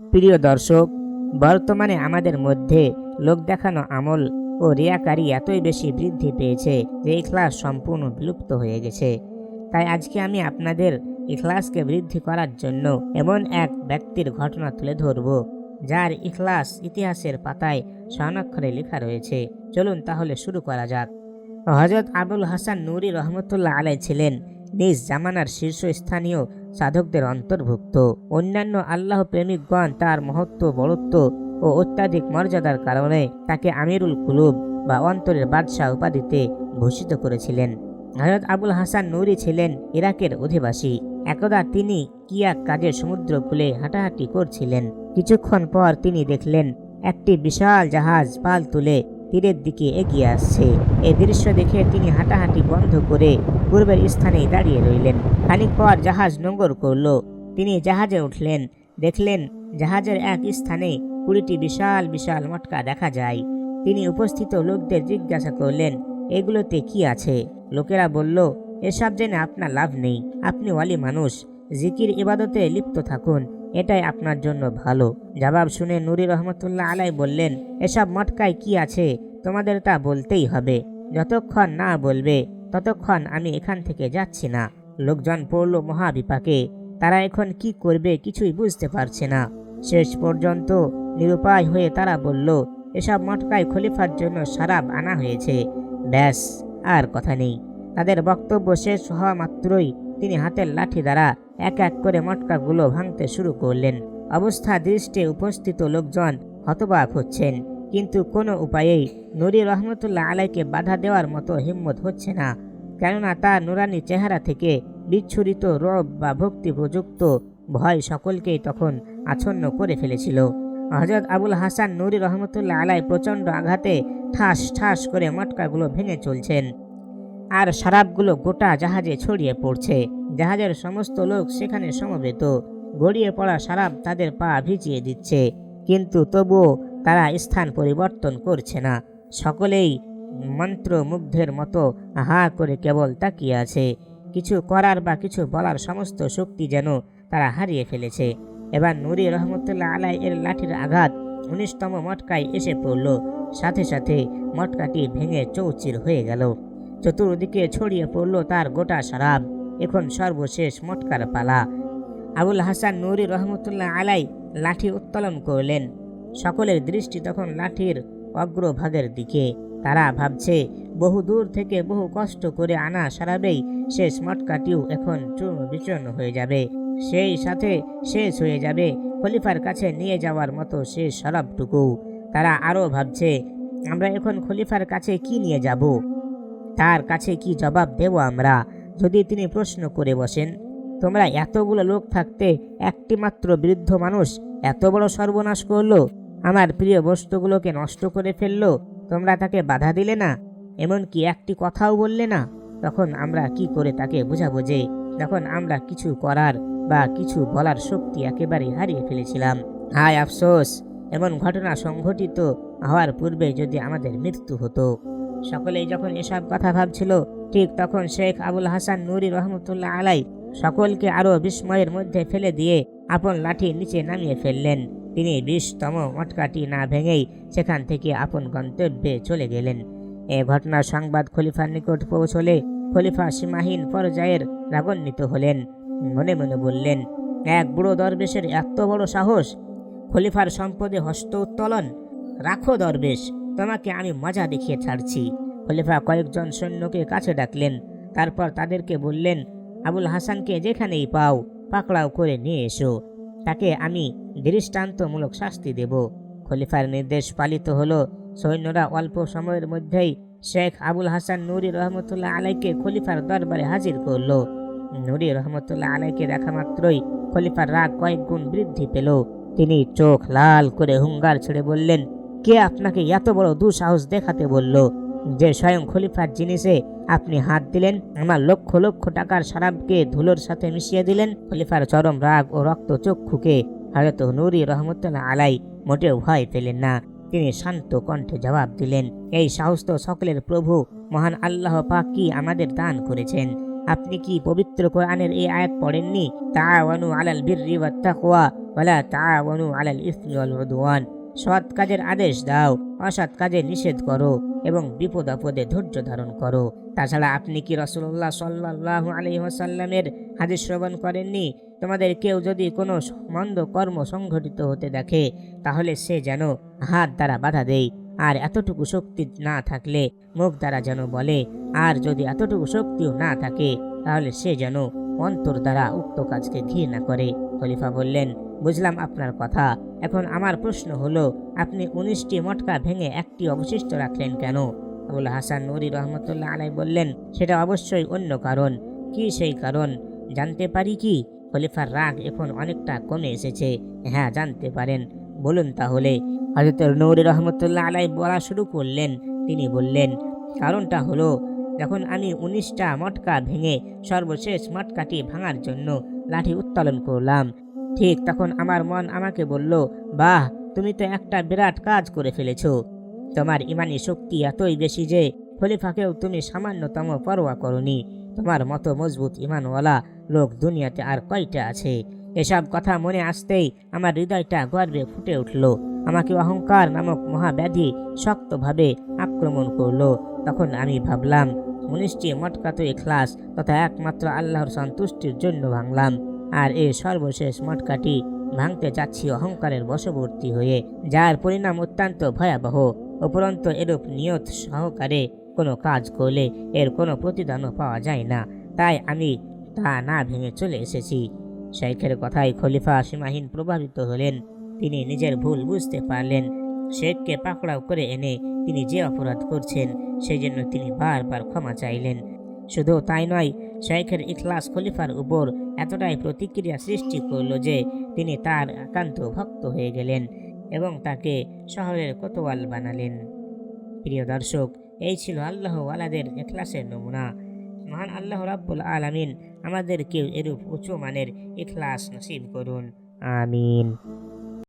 প্রিয় দর্শক, বর্তমানে আমাদের মধ্যে লোক দেখানো আমল ও রিয়াকারি এতই বেশি বৃদ্ধি পেয়েছে যে ইখলাস সম্পূর্ণ বিলুপ্ত হয়ে গেছে। তাই আজকে আমি আপনাদের ইখলাসকে বৃদ্ধি করার জন্য এমন এক ব্যক্তির ঘটনা তুলে ধরব, যার ইখলাস ইতিহাসের পাতায় স্বর্ণাক্ষরে লেখা রয়েছে। চলুন তাহলে শুরু করা যাক। হজরত আবুল হাসান নুরি রহমতুল্লাহ আলাই ছিলেন নিজ জামানার শীর্ষস্থানীয় সাধকদের অন্তর্ভুক্ত। অন্যান্য আল্লাহ প্রেমিকগণ তার মহত্ব, বড়ত্ব ও অত্যাধিক মর্যাদার কারণে তাকে আমিরুল কুলুব বা অন্তরের বাদশাহ উপাধিতে ভূষিত করেছিলেন। হজরত আবুল হাসান নুরি ছিলেন ইরাকের অধিবাসী। একদা তিনি কি এক সমুদ্র সমুদ্রকূলে হাঁটাহাঁটি করছিলেন। কিছুক্ষণ পর তিনি দেখলেন, একটি বিশাল জাহাজ পাল তুলে তীরের দিকে এগিয়ে আসছে। এ দৃশ্য দেখে তিনি হাঁটাহাঁটি বন্ধ করে পূর্বের স্থানেই দাঁড়িয়ে রইলেন। খানিক পর জাহাজ নোঙ্গর করল। তিনি জাহাজে উঠলেন। দেখলেন, জাহাজের এক স্থানে কুড়িটি বিশাল বিশাল মটকা দেখা যায়। তিনি উপস্থিত লোকদের জিজ্ঞাসা করলেন, এগুলোতে কি আছে? লোকেরা বলল, এসব জেনে আপনার লাভ নেই। আপনি ওয়ালি মানুষ। জিকির ইবাদতে লিপ্ত থাকুন। এটাই আপনার জন্য ভালো। জবাব শুনে নুরি রহমতুল্লাহ আলাই বললেন, এসব মটকায় কি আছে? তোমাদের তা বলতেই হবে। যতক্ষণ না বলবে, ততক্ষণ আমি এখান থেকে যাচ্ছি না। লোকজন পড়ল মহাবিপাকে। তারা এখন কি করবে কিছুই বুঝতে পারছে না। শেষ পর্যন্ত নিরুপায় হয়ে তারা বলল, এসব মটকায় খলিফার জন্য সারাব আনা হয়েছে। ব্যাস, আর কথা নেই। তাদের বক্তব্য শেষ হওয়া মাত্রই তিনি হাতের লাঠি দ্বারা এক এক করে মটকাগুলো ভাঙতে শুরু করলেন। অবস্থা দৃষ্টে উপস্থিত লোকজন হতবাক হচ্ছেন। কিন্তু কোনো উপায়েই নুরি রহমতুল্লাহ আলাইকে বাধা দেওয়ার মতো হিম্মত হচ্ছে না। কেননা তার নুরানি চেহারা থেকে বিচ্ছুরিত রব বা ভক্তি প্রযুক্ত ভয় সকলকেই তখন আচ্ছন্ন করে ফেলেছিল। হজরত আবুল হাসান নুরি রহমতুল্লাহ আলাই প্রচণ্ড আঘাতে ঠাস ঠাস করে মটকাগুলো ভেঙে চলছেন আর শরাবগুলো গোটা জাহাজে ছড়িয়ে পড়ছে। জাহাজের সমস্ত লোক সেখানে সমবেত। গড়িয়ে পড়া শরাব তাদের পা ভিজিয়ে দিচ্ছে। কিন্তু তবুও তারা স্থান পরিবর্তন করছে না। সকলেই মন্ত্রমুগ্ধের মতো হা করে কেবল তাকিয়ে আছে। কিছু করার বা কিছু বলার সমস্ত শক্তি যেন তারা হারিয়ে ফেলেছে। এবার নুরি রহমতুল্লাহ আলাই এর লাঠির আঘাত উনিশতম মটকায় এসে পড়ল। সাথে সাথে মটকাটি ভেঙে চৌচির হয়ে গেল। চতুর্দিকে ছড়িয়ে পড়ল তার গোটা শরাব। এখন সর্বশেষ মটকার পালা। আবুল হাসান নুরি রহমতুল্লাহ আলাই লাঠি উত্তোলন করলেন। সকলের দৃষ্টি তখন লাঠির অগ্রভাগের দিকে। তারা ভাবছে, বহু দূর থেকে বহু কষ্ট করে আনা সারাবেই শেষ মটকাটিও এখন চূর্ণ বিচূর্ণ হয়ে যাবে। সেই সাথে শেষ হয়ে যাবে, খলিফার কাছে নিয়ে যাওয়ার মতো শেষ শরাবটুকু তারা আরও ভাবছে, আমরা এখন খলিফার কাছে কি নিয়ে যাব? তার কাছে কি জবাব দেব আমরা, যদি তিনি প্রশ্ন করে বসেন? তোমরা এতগুলো লোক থাকতে একটি মাত্র বৃদ্ধ মানুষ এত বড় সর্বনাশ করল? আমার প্রিয় বস্তুগুলোকে নষ্ট করে ফেলল, তোমরা তাকে বাধা দিলে না? এমনকি একটি কথাও বললে না। তখন আমরা কি করে তাকে বোঝাবো যে তখন আমরা কিছু করার বা কিছু বলার শক্তি একেবারে হারিয়ে ফেলেছিলাম। হায় আফসোস! এমন ঘটনা সংঘটিত হওয়ার পূর্বে যদি আমাদের মৃত্যু হতো। সকলেই যখন এসব কথা ভাবছিল, ঠিক তখন শেখ আবুল হাসান নুরি রহমতুল্লাহ আলাই সকলকে আরও বিস্ময়ের মধ্যে ফেলে দিয়ে আপন লাঠি নিচে নামিয়ে ফেললেন। তিনি বিশতম মটকাটি না ভেঙেই সেখান থেকে আপন গন্তব্যে চলে গেলেন। এ ঘটনার সংবাদ খলিফার নিকট পৌঁছলে খলিফা সীমাহীন পর্যায়ের রাগান্বিত হলেন। মনে মনে বললেন, এক বুড়ো দরবেশের এত বড় সাহস! খলিফার সম্পদে হস্ত উত্তোলন! রাখো দরবেশ, তোমাকে আমি মজা দেখিয়ে ছাড়ছি। খলিফা কয়েকজন সৈন্যকে কাছে ডাকলেন। তারপর তাদেরকে বললেন, আবুল হাসানকে যেখানেই পাও, পাকড়াও করে নিয়ে এসো। তাকে আমি দৃষ্টান্তমূলক শাস্তি দেব। খলিফার নির্দেশ পালিত হলো। সৈন্যরা অল্প সময়ের মধ্যেই শেখ আবুল হাসান নুরি রহমতুল্লাহ আলাইকে খলিফার দরবারে হাজির করল। নুরি রহমতুল্লাহ আলাইকে দেখা মাত্রই খলিফার রাগ কয়েক গুণ বৃদ্ধি পেল। তিনি চোখ লাল করে হুঙ্গার ছেড়ে বললেন, কে আপনাকে এত বড় দুঃসাহস দেখাতে বলল? যে স্বয়ং খলিফার জিনিসে আপনি হাত দিলেন, আমার লক্ষ লক্ষ টাকার শরাবকে ধুলোর সাথে মিশিয়ে দিলেন, খলিফার চরম রাগ ও রক্ত চক্ষুকে হয়তো নুরি রহমতুল্লাহ আলাই মোটেও ভয় পেলেন না। তিনি শান্ত কণ্ঠে জবাব দিলেন, এই সাহস তো সকলের প্রভু, মহান আল্লাহ পাক কি আমাদের দান করেছেন? আপনি কি পবিত্র কোরআনের এই আয়াত পড়েননি? তাআওয়ানু আলাল বিররি ওয়াত তাকওয়া তাআওয়ানু আলাল ইসমি ওয়াল সৎ কাজের আদেশ দাও, অসৎ কাজে নিষেধ করো এবং বিপদ আপদে ধৈর্য ধারণ করো। তাছাড়া আপনি কি রসুল্লাহ সাল্লাহ আলহি ওয়াসাল্লামের হাদিস শ্রবণ করেননি? তোমাদের কেউ যদি কোনো মন্দ কর্ম সংঘটিত হতে দেখে, তাহলে সে যেন হাত দ্বারা বাধা দেয়। আর এতটুকু শক্তি না থাকলে মুখ দ্বারা যেন বলে। আর যদি এতটুকু শক্তিও না থাকে, তাহলে সে যেন অন্তর দ্বারা উক্ত কাজকে ঘৃণা করে। খলিফা বললেন, বুঝলাম আপনার কথা। এখন আমার প্রশ্ন হলো, আপনি উনিশটি মটকা ভেঙে একটি অবশিষ্ট রাখলেন কেন? আবুল হাসান নুরি রহমতুল্লাহ আলাই বললেন, সেটা অবশ্যই অন্য কারণ। কি সেই কারণ? জানতে পারি কি? খলিফার রাগ এখন অনেকটা কমে এসেছে। হ্যাঁ জানতে পারেন। বলুন তাহলে। হজরত নৌরি রহমতুল্লাহ আলাই বলা শুরু করলেন। তিনি বললেন, কারণটা হলো যখন আমি উনিশটা মটকা ভেঙে সর্বশেষ মটকাটি ভাঙার জন্য লাঠি উত্তোলন করলাম। ঠিক তখন আমার মন আমাকে বলল, বাহ, তুমি তো একটা বিরাট কাজ করে ফেলেছো। তোমার ইমানি শক্তি এতই বেশি যে খলিফাকেও তুমি সামান্যতম পরোয়া করনি। তোমার মতো মজবুত ইমানওয়ালা লোক দুনিয়াতে আর কয়টা আছে? এসব কথা মনে আসতেই আমার হৃদয়টা গর্বে ফুটে উঠল। আমাকে অহংকার নামক মহাব্যাধি শক্তভাবে আক্রমণ করল। তখন আমি ভাবলাম উনিশটি মটকা তো এখলাস তথা একমাত্র আল্লাহর সন্তুষ্টির জন্য ভাঙলাম। আর এই সর্বশেষ মটকাটি ভাঙতে যাচ্ছি অহংকারের বশবর্তী হয়ে, যার পরিণাম অত্যন্ত ভয়াবহ। উপরন্ত এরূপ নিয়ত সহকারে কোনো কাজ করলে এর কোনো প্রতিদানও পাওয়া যায় না, তাই আমি তা না ভেঙে চলে এসেছি। শেখের কথায় খলিফা সীমাহীন প্রভাবিত হলেন। তিনি নিজের ভুল বুঝতে পারলেন। শেখকে পাকড়াও করে এনে তিনি যে অপরাধ করছেন সেই জন্য তিনি বারবার ক্ষমা চাইলেন। শুধু তাই নয়, শেখের ইখলাস খলিফার উপর এতটাই প্রতিক্রিয়া সৃষ্টি করল যে তিনি তার একান্ত ভক্ত হয়ে গেলেন এবং তাকে শহরের কোতোয়াল বানালেন। প্রিয় দর্শক, এই ছিল আল্লাহ ওয়ালাদের ইখলাসের নমুনা। মহান আল্লাহ রাব্বুল আলামিন আমাদেরকেও এরূপ উঁচু মানের ইখলাস নসিব করুন। আমিন।